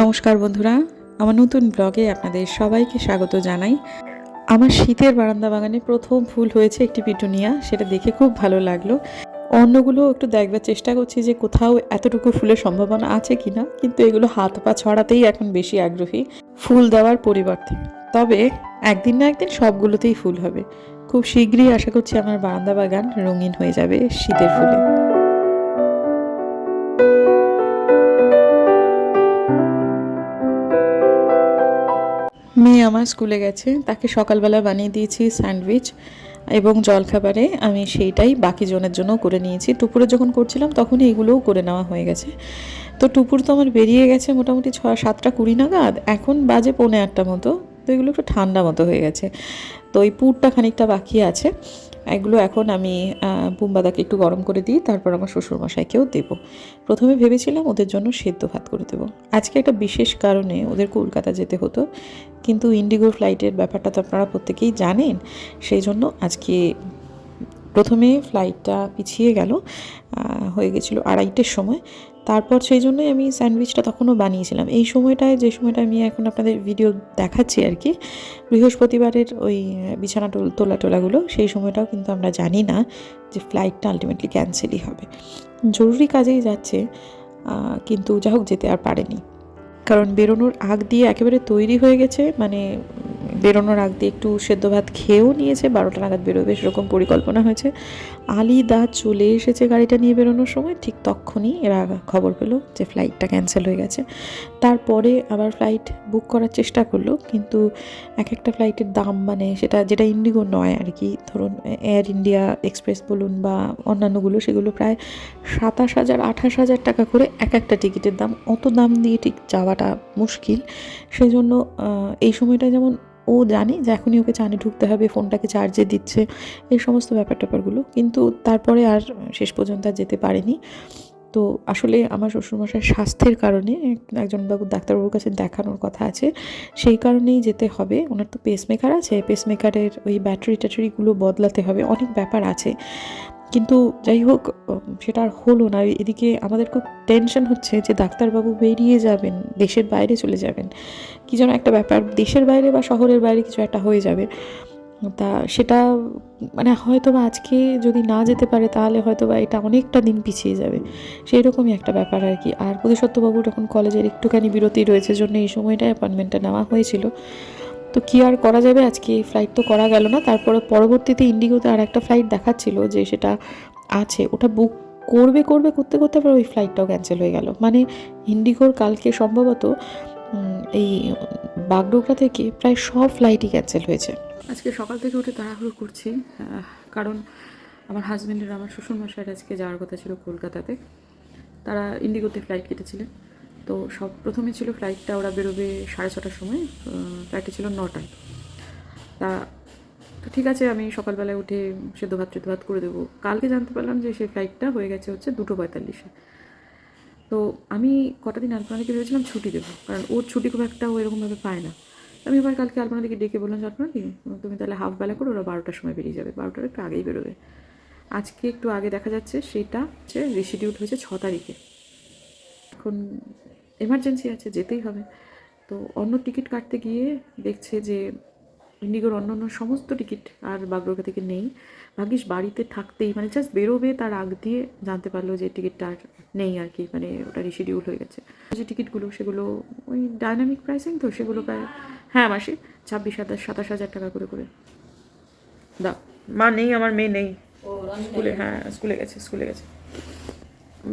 নমস্কার বন্ধুরা, আমার নতুন ব্লগে আপনাদের সবাইকে স্বাগত জানাই। আমার শীতের বারান্দা বাগানে প্রথম ফুল হয়েছে একটি পিটুনিয়া, সেটা দেখে খুব ভালো লাগল। অন্যগুলো একটু দেখবার চেষ্টা করছি যে কোথাও এতটুকু ফুলের সম্ভাবনা আছে কিনা, কিন্তু এগুলো হাত পা ছড়াতেই এখন বেশি আগ্রহী ফুল দেওয়ার পরিবর্তে। তবে একদিন না একদিন সবগুলোতেই ফুল হবে। খুব শীঘ্রই আশা করছি আমার বারান্দা বাগান রঙিন হয়ে যাবে শীতের ফুলে। মেয়ে আমার স্কুলে গেছে, তাকে সকালবেলা বানিয়ে দিয়েছি স্যান্ডউইচ এবং জলখাবারে আমি সেইটাই বাকি জনের জন্য করে নিয়েছি। টুপুরে যখন করছিলাম তখনই এগুলোও করে নেওয়া হয়ে গেছে। তো টুপুর তো আমার বেরিয়ে গেছে মোটামুটি ছ সাতটা কুড়ি নাগাদ, এখন বাজে পৌনে আটটা মতো। তো এগুলো একটু ঠান্ডা মতো হয়ে গেছে। তো এই পুরটা খানিকটা বাকি আছে। এগুলো এখন আমি পুম্বাদাকে একটু গরম করে দিই, তারপর আমার শ্বশুরমশাইকেও দেবো। প্রথমে ভেবেছিলাম ওদের জন্য সেদ্ধ ভাত করে দেবো। আজকে একটা বিশেষ কারণে ওদের কলকাতা যেতে হতো। কিন্তু ইন্ডিগো ফ্লাইটের ব্যাপারটা তো আপনারা প্রত্যেকেই জানেন, সেই জন্য আজকে প্রথমে ফ্লাইটটা পিছিয়ে গেল হয়ে গেছিল আড়াইটের সময়। তারপর সেই জন্যই আমি স্যান্ডউইচটা তখনও বানিয়েছিলাম। এই সময়টায়, যে সময়টা আমি এখন আপনাদের ভিডিও দেখাচ্ছি আর কি, বৃহস্পতিবারের ওই বিছানা তোলা টোলাগুলো সেই সময়টাও কিন্তু আমরা জানি না যে ফ্লাইটটা আলটিমেটলি ক্যান্সেলই হবে। জরুরি কাজেই যাচ্ছে কিন্তু যা হোক যেতে আর পারেনি। কারণ বেরোনোর আগ দিয়ে একেবারে তৈরি হয়ে গেছে মানে বেরোনোর আগ দিয়ে একটু সেদ্ধ ভাত খেয়েও নিয়েছে, বারোটা নাগাদ বেরোবে সেরকম পরিকল্পনা হয়েছে। আলি দা চলে এসেছে গাড়িটা নিয়ে বেরোনোর সময়, ঠিক তখনই এরা খবর পেল যে ফ্লাইটটা ক্যান্সেল হয়ে গেছে। তারপরে আবার ফ্লাইট বুক করার চেষ্টা করল, কিন্তু এক একটা ফ্লাইটের দাম মানে সেটা, যেটা ইন্ডিগো নয় আর কি, ধরুন এয়ার ইন্ডিয়া এক্সপ্রেস বলুন বা অন্যান্যগুলো, সেগুলো প্রায় সাতাশ হাজার, আঠাশ হাজার টাকা করে এক একটা টিকিটের দাম। অত দাম দিয়ে ঠিক যাওয়াটা মুশকিল। সেই জন্য এই সময়টা যেমন ও জানে যে এখনই ওকে চানে ঢুকতে হবে, ফোনটাকে চার্জে দিচ্ছে, এই সমস্ত ব্যাপার ট্যাপারগুলো কিন্তু তারপরে আর শেষ পর্যন্ত আর যেতে পারেনি। তো আসলে আমার শ্বশুরমশাইয়ের স্বাস্থ্যের কারণে একজন বাবু ডাক্তারবাবুর কাছে দেখানোর কথা আছে। সেই কারণেই যেতে হবে। ওনার তো পেসমেকার আছে। পেসমেকারের ওই ব্যাটারি ট্যাটারিগুলো বদলাতে হবে। অনেক ব্যাপার আছে। কিন্তু যাই হোক, সেটা আর হলো না। এদিকে আমাদের খুব টেনশন হচ্ছে যে ডাক্তারবাবু বেরিয়ে যাবেন, দেশের বাইরে চলে যাবেন। কি যেন একটা ব্যাপার, দেশের বাইরে বা শহরের বাইরে কিছু একটা হয়ে যাবে। তা সেটা মানে হয়তো বা আজকে যদি না যেতে পারে, তাহলে হয়তো বা এটা অনেকটা দিন পিছিয়ে যাবে। সেই রকমই একটা ব্যাপার আর কি। আর প্রতিসত্ত্ববাবুর এখন কলেজের একটুখানি বিরতি রয়েছে, জন্য এই সময়টায় অ্যাপয়েন্টমেন্টটা নেওয়া হয়েছিল। তো কি আর করা যাবে? আজকে এই ফ্লাইট তো করা গেল না। তারপরে পরবর্তীতে ইন্ডিগোতে আর একটা ফ্লাইট দেখাচ্ছিল যে সেটা আছে। ওটা বুক করবে করবে, করতে করতে আবার ওই ফ্লাইটটাও ক্যান্সেল হয়ে গেল। মানে ইন্ডিগোর কালকে সম্ভবত এই বাগডোগরা থেকে প্রায় সব ফ্লাইটই ক্যান্সেল হয়েছে। আজকে সকাল থেকে উঠে তাড়াহুড়ো করছি কারণ আমার হাজব্যান্ডের আমার শ্বশুর শ্বশুরমশাইয়ের আজকে যাওয়ার কথা ছিল কলকাতাতে। তারা ইন্ডিগোতে ফ্লাইট কেটেছিলেন। তো সব প্রথমে ছিল ফ্লাইটটা ওরা বেরোবে সাড়ে ছটার সময় ফ্লাইটটা ছিল নটায়। তা, তো ঠিক আছে, আমি সকালবেলায় উঠে সেদ্ধ ভাত সেদ্ধ ভাত করে দেবো। কালকে জানতে পারলাম যে সেই ফ্লাইটটা হয়ে গেছে হচ্ছে দুটো পঁয়তাল্লিশে। তো আমি কটা দিন আলপনাদিকে ভেবেছিলাম ছুটি দেবো, কারণ ওর ছুটি খুব একটা ও এরকমভাবে পায় না। আমি এবার কালকে আলপনাদিকে ডেকে বললাম যে আলপনাদি তুমি তাহলে হাফ বেলা করে ওরা বারোটার সময় বেরিয়ে যাবে। বারোটার একটু আগেই বেরোবে। আজকে একটু আগে দেখা যাচ্ছে, সেটা হচ্ছে রেসিডিউট হয়েছে ছ তারিখে। এখন এমার্জেন্সি আছে যেতেই হবে। তো অন্য টিকিট কাটতে গিয়ে দেখছে যে ইন্ডিগোর অন্য অন্য সমস্ত টিকিট আর বাগডোগরা থেকে নেই। ভাগ্যিস বাড়িতে থাকতেই মানে জাস্ট বেরোবে তার আগ দিয়ে জানতে পারল যে টিকিটটা আর নেই আর কি মানে ওটা রিশিডিউল হয়ে গেছে। যে টিকিটগুলো সেগুলো ওই ডাইনামিক প্রাইসিং তো সেগুলো প্রায় হ্যাঁ মাসে ছাব্বিশ হাজার সাতাশ হাজার টাকা করে করে। দা মা নেই আমার মেয়ে নেই। স্কুলে হ্যাঁ স্কুলে গেছে স্কুলে গেছে।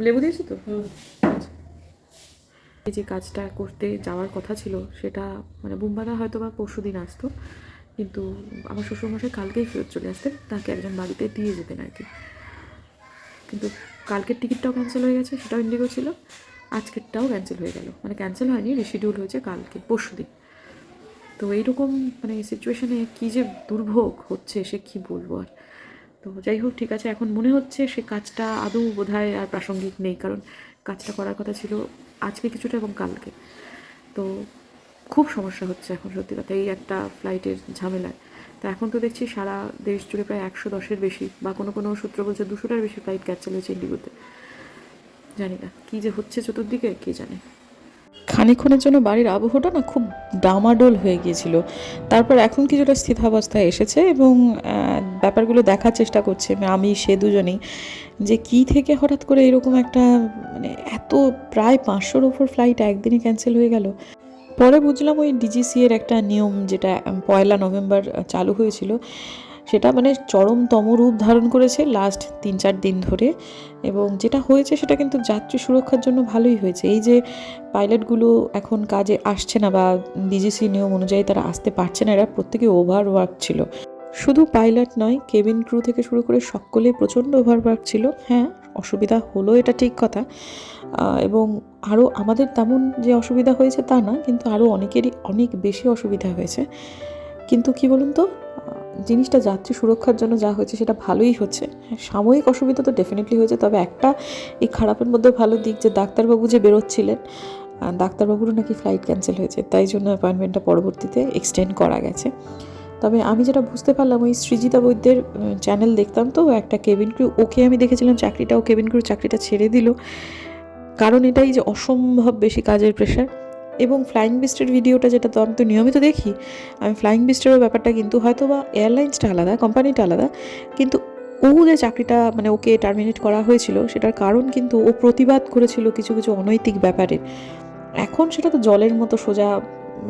লেবু দিয়েছি তো? যে কাজটা করতে যাওয়ার কথা ছিল, সেটা মানে বুম্বাদা হয়তো বা পরশু দিন আসতো, কিন্তু আমার শ্বশুরমশাই কালকেই ফেরত চলে আসতেন, তাকে একজন বাড়িতে দিয়ে যেতেন আর কি। কিন্তু কালকের টিকিটটাও ক্যান্সেল হয়ে গেছে, সেটাও ইন্ডিগো ছিল, আজকেরটাও ক্যান্সেল হয়ে গেল। মানে ক্যান্সেল হয়নি রিশিডিউল হয়েছে কালকে পরশু দিন তো এইরকম মানে সিচুয়েশানে কী যে দুর্ভোগ হচ্ছে, সে কী বলব আর? তো যাই হোক, ঠিক আছে, এখন মনে হচ্ছে সে কাজটা আদৌ বোধহয় আর প্রাসঙ্গিক নেই, কারণ কাজটা করার কথা ছিল আজকে কিছুটা এবং কালকে। তো খুব সমস্যা হচ্ছে এখন সত্যি কথা, এই একটা ফ্লাইটের ঝামেলায়। তো এখন তো দেখছি সারা দেশ জুড়ে প্রায় একশো দশের বেশি বা কোনো কোনো সূত্র বলছে দুশোটার বেশি ফ্লাইট ক্যান্সেল হয়েছে ইন্ডিগোতে। জানি না, কী যে হচ্ছে চতুর্দিকে, কে জানে? খানিকক্ষণের জন্য বাড়ির আবহাওয়াটা না খুব ডামাডোল হয়ে গিয়েছিল। তারপর এখন কিছুটা স্থিতাবস্থায় এসেছে এবং ব্যাপারগুলো দেখার চেষ্টা করছে আমি সে দুজনেই যে কি থেকে হঠাৎ করে এরকম একটা মানে এত প্রায় পাঁচশোর ওপর ফ্লাইট একদিনে ক্যান্সেল হয়ে গেল। পরে বুঝলাম ওই ডিজিসি এর একটা নিয়ম যেটা পয়লা নভেম্বর চালু হয়েছিল। সেটা মানে চরমতম রূপ ধারণ করেছে লাস্ট তিন চার দিন ধরে এবং যেটা হয়েছে সেটা কিন্তু যাত্রী সুরক্ষার জন্য ভালোই হয়েছে। এই যে পাইলটগুলো এখন কাজে আসছে না বা ডিজিসি নিয়ম অনুযায়ী তারা আসতে পারছে না, এরা প্রত্যেকে ওভার ওয়ার্ক ছিল। শুধু পাইলট নয় কেবিন ক্রু থেকে শুরু করে সকলেই প্রচণ্ড ওভারওয়ার্ক ছিল। হ্যাঁ অসুবিধা হলো এটা ঠিক কথা। এবং আরও আমাদের তেমন যে অসুবিধা হয়েছে তা না, কিন্তু আরও অনেকেরই অনেক বেশি অসুবিধা হয়েছে। কিন্তু কি বলুন তো? জিনিসটা যাত্রী সুরক্ষার জন্য যা হয়েছে সেটা ভালোই হচ্ছে। সাময়িক অসুবিধা তো ডেফিনেটলি হয়েছে, তবে একটা এই খারাপের মধ্যে ভালো দিক যে ডাক্তারবাবু যে বেরোচ্ছিলেন ডাক্তারবাবুরও নাকি ফ্লাইট ক্যান্সেল হয়েছে, তাই জন্য অ্যাপয়েন্টমেন্টটা পরবর্তীতে এক্সটেন্ড করা গেছে। তবে আমি যেটা বুঝতে পারলাম, ওই সৃজিতা বৈদ্যের চ্যানেল দেখতাম তো, একটা কেবিন ক্রু ওকে আমি দেখেছিলাম চাকরিটাও কেবিন ক্রু চাকরিটা ছেড়ে দিল। কারণ এটাই যে অসম্ভব বেশি কাজের প্রেশার এবং ফ্লাইং বিস্টের ভিডিওটা যেটা তো আমি তো নিয়মিত দেখি, আমি ফ্লাইং বিস্টেরও ব্যাপারটা কিন্তু হয়তো বা এয়ারলাইন্সটা আলাদা কোম্পানিটা আলাদা, কিন্তু ও যে চাকরিটা মানে ওকে টার্মিনেট করা হয়েছিল, সেটার কারণ কিন্তু ও প্রতিবাদ করেছিল কিছু কিছু অনৈতিক ব্যাপারে এখন সেটা তো জলের মতো সোজা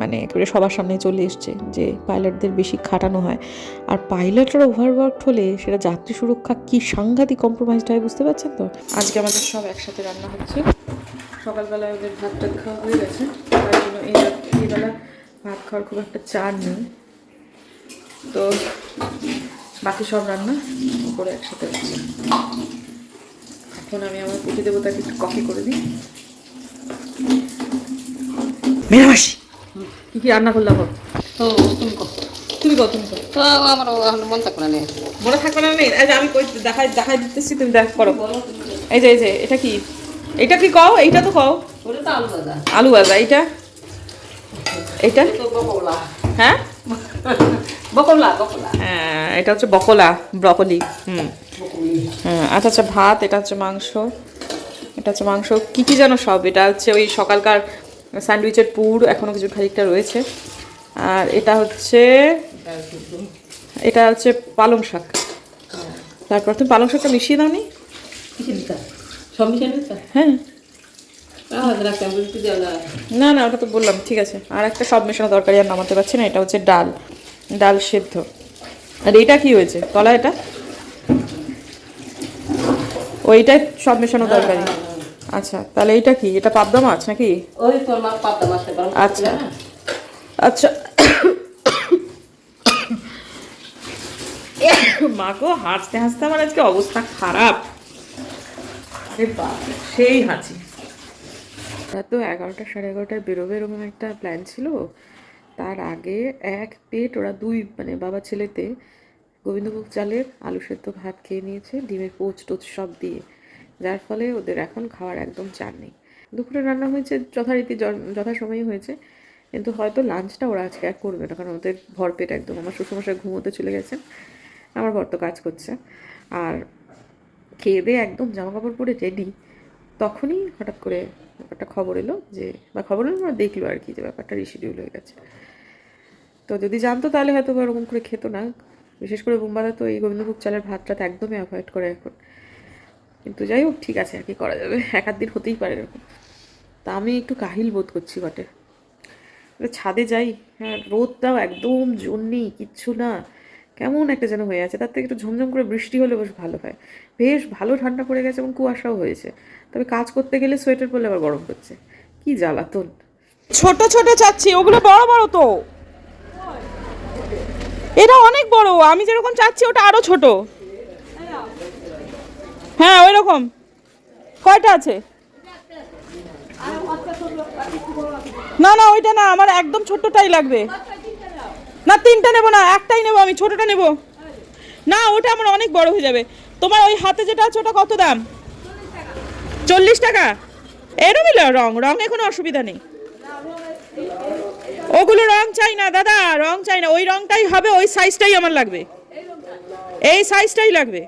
মানে একেবারে সবার সামনে চলে এসছে যে পাইলটদের বেশি খাটানো হয়। আর পাইলটরা ওভারওয়ার্ক হলে সেটা যাত্রী সুরক্ষা কি সাংঘাতিক কম্প্রোমাইজড হয় বুঝতে পারছেন তো? আজকে আমাদের সব একসাথে রান্না হচ্ছে। সকালবেলায় ওদের ভাত টাত খাওয়া হয়ে গেছে। তার জন্য এই এইবেলা ভাত খাওয়ার খুব একটা চার নেই। তো বাকি সব রান্না করে একসাথে হচ্ছে। এখন আমি আমার পুঁটি দেবতাকে একটু কফি করে দিই। মেরামাসি কি কি রান্না করলাম? তো তুমি কো তুমি কত তুমি কত তো আমার এখন মন থাকবে না মনে থাকবে না নেই এই যে আমি দেখাই দেখাই দিতেছি তুমি দেখ করো। এই যে এই যে এটা কি? এটা কি কও? এইটা তো কও। আলু ভাজা এইটা? এইটা? হ্যাঁ? হ্যাঁ এটা হচ্ছে বকলা ব্রকলি হুম। হ্যাঁ আচ্ছা আচ্ছা ভাত এটা হচ্ছে মাংস। এটা হচ্ছে মাংস। কি কি জানো সব? এটা হচ্ছে ওই সকালকার স্যান্ডউইচের পুর এখনও কিছু খানিকটা রয়েছে। আর এটা হচ্ছে এটা হচ্ছে পালং শাক। তারপর তুমি পালং শাকটা মিশিয়ে দাও নি হ্যাঁ। না না ওটা তো বললাম ঠিক আছে। আর একটা সব মেশানো তরকারি আর নামাতে পারছি না এটা হচ্ছে ডাল। ডাল সেদ্ধ। আর এটা কি হয়েছে? তলা এটা? ওইটাই সব মেশানো তরকারি। আচ্ছা তাহলে এইটা কি? এটা পাবদা মাছ নাকি? ওই তোর মা পাবদা গরম আচ্ছা। আচ্ছা। মা গো হাসতে হাসতে আমার আজকে অবস্থা খারাপ। সেই হাঁচি। তো এগারোটা সাড়ে এগারোটায় বেরোবে এরকম একটা প্ল্যান ছিল। তার আগে এক পেট ওরা দুই মানে বাবা ছেলেতে গোবিন্দভোগ চালের আলু সেদ্ধ ভাত খেয়ে নিয়েছে, ডিমের পোচ টোচ সব দিয়ে। যার ফলে ওদের এখন খাওয়ার একদম চার নেই। দুপুরে রান্না হয়েছে, যথারীতি য- যথাসময়ে হয়েছে। কিন্তু হয়তো লাঞ্চটা ওরা আজকে আর করবে না, কারণ ওদের ভরপেট একদম। আমার শ্বশুরমশাই ঘুমোতে চলে গেছে আমার বর তো কাজ করছে। আর খেয়ে দিয়ে একদম জামা কাপড় পরে রেডি তখনই হঠাৎ করে ব্যাপারটা খবর এলো যে, বা খবর এলো না, দেখল আর কি যে ব্যাপারটা রিশিডিউল হয়ে গেছে। তো যদি জানতো তাহলে হয়তো ওরকম করে খেতো না। বিশেষ করে বোম্বাদা তো এই গোবিন্দভোগ চালের ভাত টাত একদমই অ্যাভয়েড করে এখন। কিন্তু যাই হোক, ঠিক আছে, আর কি করা যাবে? এক আধ দিন হতেই পারে এরকম। তা আমি একটু কাহিল বোধ করছি বটে। ছাদে যাই? হ্যাঁ রোদটাও একদম জোর নেই, কিচ্ছু না। কেমন একটা যেন হয়ে আছে। তার থেকে একটু ঝমঝম করে বৃষ্টি হলে বেশ ভালো হয়। বেশ ভালো ঠান্ডা পড়ে গেছে এবং কুয়াশাও হয়েছে। তবে কাজ করতে গেলে সোয়েটার পরলে আবার গরম হচ্ছে। কি জ্বালাতন। ছোট ছোট চাচ্ছি, ওগুলো বড় বড় তো। এটা অনেক বড়, আমি যেরকম চাচ্ছি ওটা আরও ছোট। হ্যাঁ ওই রকম কয়টা আছে? না না, ওইটা না, আমার একদম ছোট্টটাই লাগবে। না, তিনটা নেব না, একটাই নেব, আমি ছোটটা নেব। না, ওটা আমার অনেক বড় হয়ে যাবে। তোমার ওই হাতে যেটা আছে, ওটা কত দাম? চল্লিশ টাকা। এরমই রং রঙে কোনো অসুবিধা নেই। ওগুলো রং চাই না, দাদা, রং চাই না। ওই রংটাই হবে, ওই সাইজটাই আমার লাগবে। এই সাইজটাই লাগবে।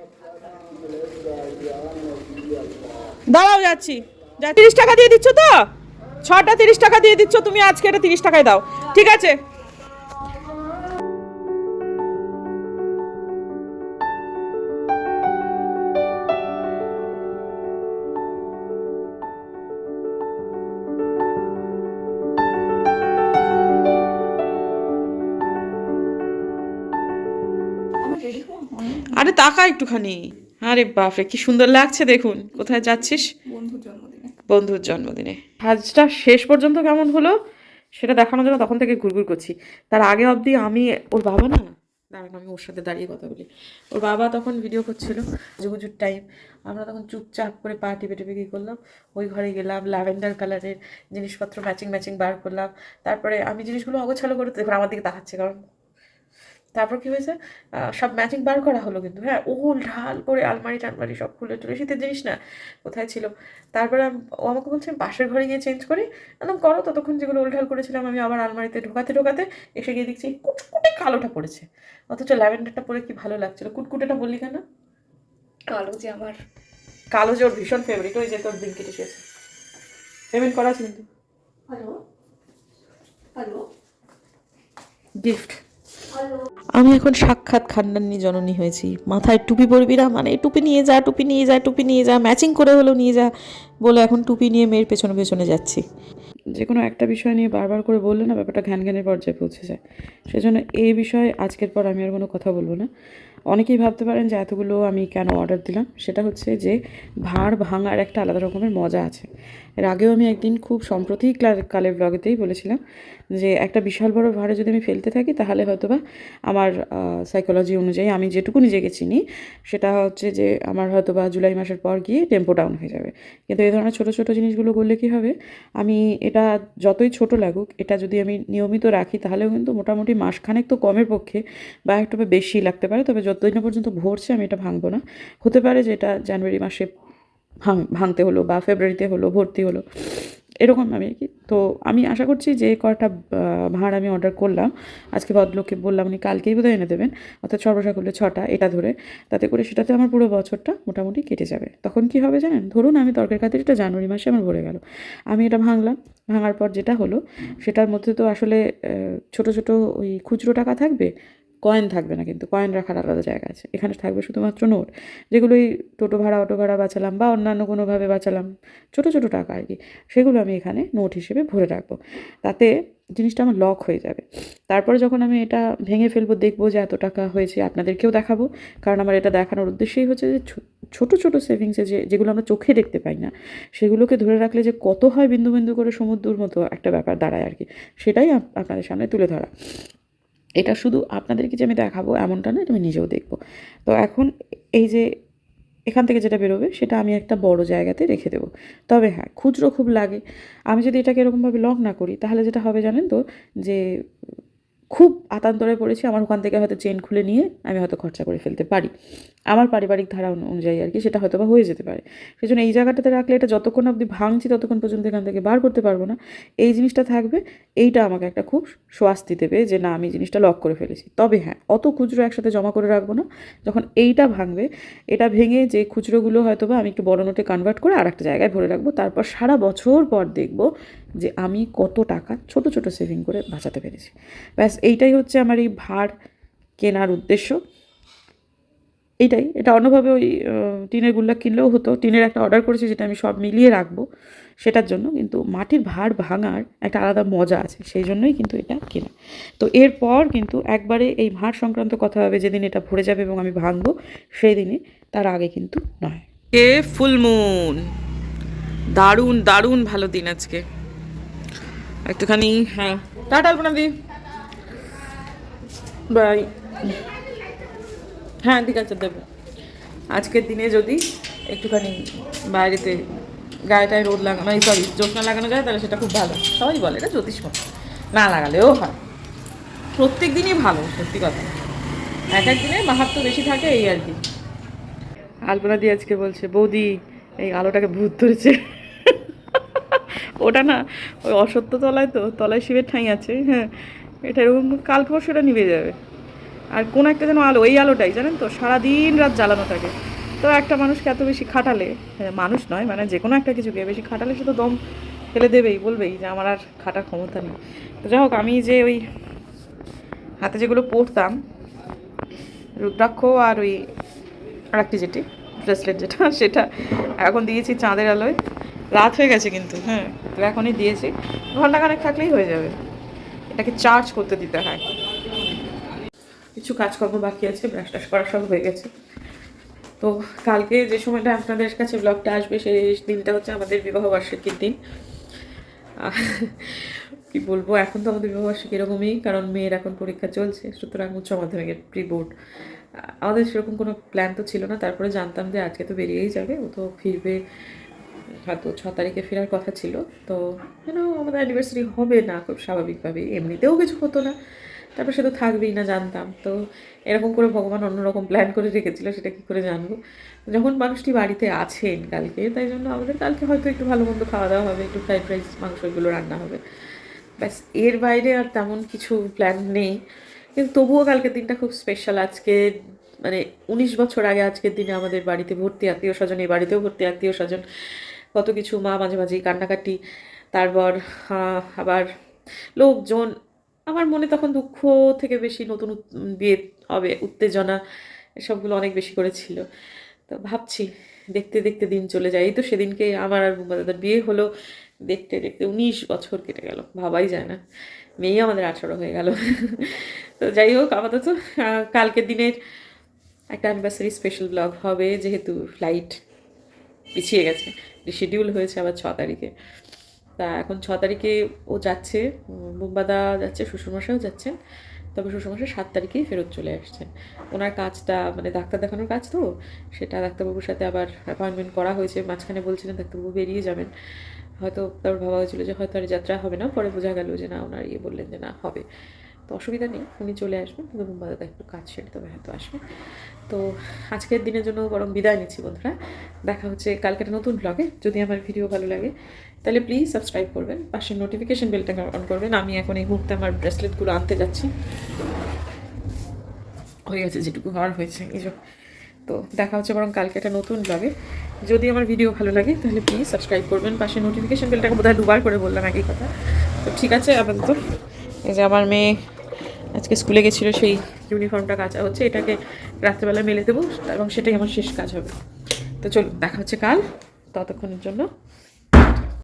দাঁড়াও, যাচ্ছি। যা, তিরিশ টাকা দিয়ে দিচ্ছ তো? ছটা তিরিশ টাকা দিয়ে দিচ্ছ, তুমি আজকে এটা তিরিশ টাকায় দাও। ঠিক আছে। আরে তাকা একটুখানি। আরে বাপরে কি সুন্দর লাগছে দেখুন। কোথায় যাচ্ছিস? বন্ধুর জন্মদিনে। বন্ধুর জন্মদিনে। কাজটা শেষ পর্যন্ত কেমন হলো? সেটা দেখানোর জন্য তখন থেকে ঘুরঘুর করছি। তার আগে অবধি আমি ওর বাবা না দাঁড়ান আমি ওর সাথে দাঁড়িয়ে কথা বলি। ওর বাবা তখন ভিডিও করছিল জুগুজুর টাইম আমরা তখন চুপচাপ করে পা টিপে টিপে কী করলাম? ওই ঘরে গেলাম ল্যাভেন্ডার কালারের জিনিসপত্র ম্যাচিং ম্যাচিং বার করলাম। তারপরে আমি জিনিসগুলো অগোছালো করে দেখুন আমার দিকে তাকাচ্ছে। কারণ তারপর কি হয়েছে? সব ম্যাচিং বার করা হলো কিন্তু হ্যাঁ? ওল ঢাল করে আলমারি টালমারি সব খুলে টুলে শীতের জিনিস না কোথায় ছিল? তারপরে আম- ও আমাকে বলছে "আমি পাশের ঘরে গিয়ে চেঞ্জ করি। একদম করো ততক্ষণ যেগুলো উল্টাল করেছিলাম আমি আবার আলমারিতে ঢোকাতে ঢোকাতে এসে গিয়ে দেখছি কুটকুটে কালোটা পড়েছে। অথচ ল্যাভেন্ডারটা পরে কি ভালো লাগছিল? কুটকুটেটা বললি কেন? কালো যে আমার। কালো যে ওর ভীষণ ফেভারিট ওই যে তোর দিন কেটে শেষ পেমেন্ট করা আছে কিন্তু হ্যালো হ্যালো গিফট আমি এখন সাক্ষাৎ খান্ডান্নি জননী হয়েছি। মাথায় টুপি পরবি না? মানে টুপি নিয়ে যা, টুপি নিয়ে যা, টুপি নিয়ে যা ম্যাচিং করে হলো নিয়ে যা, বলে এখন টুপি নিয়ে মেয়ের পেছনে পেছনে যাচ্ছি। যে কোনো একটা বিষয় নিয়ে বারবার করে বললে না, ব্যাপারটা ঘ্যান ঘ্যানের পর্যায়ে পৌঁছে যায়। সেজন্য এই বিষয়ে আজকের পর আমি আর কোনো কথা বলব না। অনেকেই ভাবতে পারেন যে এতগুলো আমি কেন অর্ডার দিলাম। সেটা হচ্ছে যে ভাঁড় ভাঙার একটা আলাদা রকমের মজা আছে। এর আগেও আমি একদিন খুব সম্প্রতি ক্লা- কালের ব্লগেতেই বলেছিলাম যে একটা বিশাল বড় ভাঁড়ে যদি আমি ফেলতে থাকি, তাহলে হয়তো বা আমার সাইকোলজি অনুযায়ী আমি যেটুকু নিজেকে চিনি, সেটা হচ্ছে যে আমার হয়তো বা জুলাই মাসের পর গিয়ে টেম্পো ডাউন হয়ে যাবে। কিন্তু এই ধরনের ছোটো ছোটো জিনিসগুলো করলে কী হবে? আমি এটা যতই ছোট লাগুক, এটা যদি আমি নিয়মিত রাখি, তাহলেও কিন্তু মোটামুটি মাসখানেক তো কমের পক্ষে বা একটু বেশি লাগতে পারে। তবে যতদিন পর্যন্ত ভরছে আমি এটা ভাঙবো না। হতে পারে যে এটা জানুয়ারি মাসে ভাঙ, ভাঙতে হলো বা ফেব্রুয়ারিতে হলো, ভর্তি হলো, এরকম আমি কি? তো আমি আশা করছি যে কটা ভাঁড় আমি অর্ডার করলাম। আজকে ভদ্রলোককে বললাম, উনি কালকেই বোধহয় এনে দেবেন। অর্থাৎ সর্বসা করলে ছটা, এটা ধরে। তাতে করে সেটাতে আমার পুরো বছরটা মোটামুটি কেটে যাবে। তখন কি হবে জানেন? ধরুন আমি তরকারি খাতিরটা জানুয়ারি মাসে আমার ভরে গেল। আমি এটা ভাঙলাম। ভাঙার পর যেটা হলো, সেটার মধ্যে তো আসলে ছোট ছোট ওই খুচরো টাকা থাকবে। কয়েন থাকবে না কিন্তু কয়েন রাখার আলাদা জায়গা আছে। এখানে থাকবে শুধুমাত্র নোট যেগুলো এই টোটো ভাড়া, অটো ভাড়া বাঁচালাম বা অন্যান্য কোনোভাবে বাঁচালাম, ছোটো ছোটো টাকা আর কি, সেগুলো আমি এখানে নোট হিসেবে ভরে রাখব। তাতে জিনিসটা আমার লক হয়ে যাবে। তারপরে যখন আমি এটা ভেঙে ফেলব, দেখব যে এত টাকা হয়েছে, আপনাদেরকেও দেখাবো। কারণ আমার এটা দেখানোর উদ্দেশ্যই হচ্ছে যে ছোটো ছোটো সেভিংসে যে, যেগুলো আমরা চোখে দেখতে পাই না, সেগুলোকে ধরে রাখলে যে কত হয় বিন্দু বিন্দু করে সমুদ্রর মতো একটা ব্যাপার দাঁড়ায় আর কি, সেটাই আপনাদের সামনে তুলে ধরা। এটা শুধু আপনাদেরকে যে আমি দেখাবো এমনটা না এটা আমি নিজেও দেখব। তো এখন এই যে এখান থেকে যেটা বেরোবে, সেটা আমি একটা বড় জায়গাতে রেখে দেবো। তবে হ্যাঁ খুচরো খুব লাগে। আমি যদি এটাকে এরকমভাবে লক না করি, তাহলে যেটা হবে জানেন তো, যে খুব আতান্তরে পড়েছি, আমার ওখান থেকে হয়তো চেন খুলে নিয়ে আমি হয়তো খরচা করে ফেলতে পারি। আমার পারিবারিক ধারা অনুযায়ী আর কি, সেটা হয়তো বা হয়ে যেতে পারে। সেই জন্য এই জায়গাটাতে রাখলে এটা যতক্ষণ অবধি ভাঙছি ততক্ষণ পর্যন্ত এখান থেকে বার করতে পারব না। এই জিনিসটা থাকবে, এইটা আমাকে একটা খুব স্বাস্তি দেবে যে না, আমি জিনিসটা লক করে ফেলেছি। তবে হ্যাঁ অত খুচরো একসাথে জমা করে রাখব না। যখন এইটা ভাঙবে, এটা ভেঙে যে খুচরোগুলো হয়তো বা আমি একটু বড় নোটে কনভার্ট করে আর একটা জায়গায় ভরে রাখব, তারপর সারা বছর পর দেখব যে আমি কত টাকা ছোট ছোট সেভিং করে বাঁচাতে পেরেছি। ব্যাস, এইটাই হচ্ছে আমার এই ভার কেনার উদ্দেশ্য। এইটাই, এটা অন্যভাবে ওই টিনের গুল্লা কিনলেও হতো। টিনের একটা অর্ডার করেছি যেটা আমি সব মিলিয়ে রাখব সেটার জন্য, কিন্তু মাটির ভাঁড় ভাঙার একটা আলাদা মজা আছে, সেই জন্যই কিন্তু এটা কেনা। তো এরপর কিন্তু একবারে এই ভাঁড় সংক্রান্ত কথা হবে যেদিন এটা ভরে যাবে এবং আমি ভাঙবো সেই দিনে তার আগে কিন্তু নয়। এ ফুলমুন দারুণ দারুণ ভালো দিন আজকে। একটুখানি। হ্যাঁ। Tata Alpana di bye. হ্যাঁ ঠিক আছে দেবো। আজকের দিনে যদি একটুখানি বাইরেতে গায়েটায় রোদ লাগানো সরি জ্যোৎস্না লাগানো যায় তাহলে সেটা খুব ভালো। সবাই বলে এটা জ্যোতিষমত না লাগালেও হয়। প্রত্যেক দিনই ভালো সত্যি কথা। এক এক দিনে মাহাত্ম বেশি থাকে এই আর কি। আলপনা দি আজকে বলছে বৌদি এই আলোটাকে ভূত ধরেছে। ওটা না ওই অসত্য তলায় তো তলায় শিবের ঠাঁই আছে হ্যাঁ। এটা এরকম কাল পরশুটা নিভে যাবে। আর কোন একটা যেন আলো এই আলোটাই জানেন তো? সারাদিন রাত জ্বালানো থাকে। তো একটা মানুষকে এত বেশি খাটালে হ্যাঁ, মানুষ নয় মানে যে কোনো একটা কিছুকে বেশি খাটালে সে তো দম ফেলে দেবেই বলবেই যে আমার আর খাটার ক্ষমতা নেই। তো যাই হোক আমি যে ওই হাতে যেগুলো পরতাম রুদ্রাক্ষ আর ওই আর একটি যেটি ব্রেসলেট যেটা সেটা এখন দিয়েছি চাঁদের আলোয়। রাত হয়ে গেছে কিন্তু হ্যাঁ। তো এখনই দিয়েছি। ঘণ্টা ঘন্টাখানেক থাকলেই হয়ে যাবে। এটাকে চার্জ করতে দিতে হয়। কিছু কাজকর্ম বাকি আছে ব্রাশ টাশ করা সব হয়ে গেছে। তো কালকে যে সময়টা আপনাদের কাছে ব্লগটা আসবে, সেই দিনটা হচ্ছে আমাদের বিবাহ বার্ষিকীর দিন। কি বলব, এখন তো আমাদের বিবাহ বার্ষিকী এরকমই, কারণ মেয়ের এখন পরীক্ষা চলছে, সুতরাং উচ্চ মাধ্যমিকের প্রি বোর্ড আমাদের সেরকম কোনো প্ল্যান তো ছিল না, তারপরে জানতাম যে আজকে তো বেরিয়েই যাবে, ও তো ফিরবে হয়তো ছ তারিখে ফেরার কথা ছিল। তো যেন আমাদের অ্যানিভার্সারি হবে না, খুব স্বাভাবিকভাবেই। এমনিতেও কিছু হতো না। তারপর সে তো থাকবেই না, জানতাম। তো এরকম করে ভগবান অন্যরকম প্ল্যান করে রেখেছিল, সেটা কী করে জানব? যখন মানুষটি বাড়িতে আছেন কালকে, তাই জন্য আমাদের কালকে হয়তো একটু ভালো মন্দ খাওয়া দাওয়া হবে, একটু ফ্রাইড রাইস মাংস এগুলো রান্না হবে। ব্যাস, এর বাইরে আর তেমন কিছু প্ল্যান নেই। কিন্তু তবুও কালকের দিনটা খুব স্পেশাল আজকে মানে উনিশ বছর আগে আজকের দিনে আমাদের বাড়িতে ভর্তি আত্মীয় স্বজন, এই বাড়িতেও ভর্তি আত্মীয় স্বজন। কত কিছু, মা মাঝে মাঝেই কান্নাকাটি, তারপর আবার লোকজন। আমার মনে তখন দুঃখ থেকে বেশি নতুন বিয়ে হবে, উত্তেজনা, এসবগুলো অনেক বেশি করেছিল। তো ভাবছি, দেখতে দেখতে দিন চলে যায়। এই তো সেদিনকে আমার আর বুম্বা দাদার বিয়ে হলো। দেখতে দেখতে উনিশ বছর কেটে গেল, ভাবাই যায় না। মেয়ে আমাদের আঠারো হয়ে গেল। তো যাই হোক, আপাতত কালকের দিনের একটা অ্যানিভার্সারি স্পেশাল ব্লগ হবে, যেহেতু ফ্লাইট পিছিয়ে গেছে। শিডিউল হয়েছে আবার ছ তারিখে। তা এখন ছ তারিখে ও যাচ্ছে উম, বুম্বাদা যাচ্ছে শ্বশুরমশাইও যাচ্ছেন তবে শ্বশুরমশাই সাত তারিখেই ফেরত চলে আসছেন। ওনার কাজটা মানে ডাক্তার দেখানোর কাজ তো সেটা ডাক্তারবাবুর সাথে আবার অ্যাপয়েন্টমেন্ট করা হয়েছে। মাঝখানে বলছিলেন ডাক্তারবাবু বেরিয়ে যাবেন। হয়তো তারপর ভাবা হয়েছিল যে হয়তো আর যাত্রা হবে না। পরে বোঝা গেল যে না ওনার ইয়ে বললেন যে না হবে। তো অসুবিধা নেই উনি চলে আসবেন। কিন্তু বুম্বা দাদা একটু কাজ সেরে তবে হয়তো আসবে। তো আজকের দিনের জন্য বরং বিদায় নিচ্ছি বন্ধুরা। দেখা হচ্ছে কালকে একটা নতুন ব্লগে যদি আমার ভিডিও ভালো লাগে, তাহলে প্লিজ সাবস্ক্রাইব করবেন। পাশে নোটিফিকেশন বেলটা অন করবেন। আমি এখন এই মুহূর্তে আমার ব্রেসলেটগুলো আনতে যাচ্ছি। হয়ে গেছে, যেটুকু হওয়ার হয়েছে। এই তো দেখা হচ্ছে বরং কালকে একটা নতুন ব্লগে যদি আমার ভিডিও ভালো লাগে, তাহলে প্লিজ সাবস্ক্রাইব করবেন। পাশে নোটিফিকেশন বেলটাকে বোধহয় দুবার করে বললাম একই কথা। তো ঠিক আছে, আপাতত। এই যে আমার মেয়ে আজকে স্কুলে গেছিল, সেই ইউনিফর্মটা কাচা হচ্ছে। এটাকে রাত্রেবেলা মেলে দেবো এবং সেটাই আমার শেষ কাজ হবে। তো চলো দেখা হচ্ছে কাল ততক্ষণের জন্য।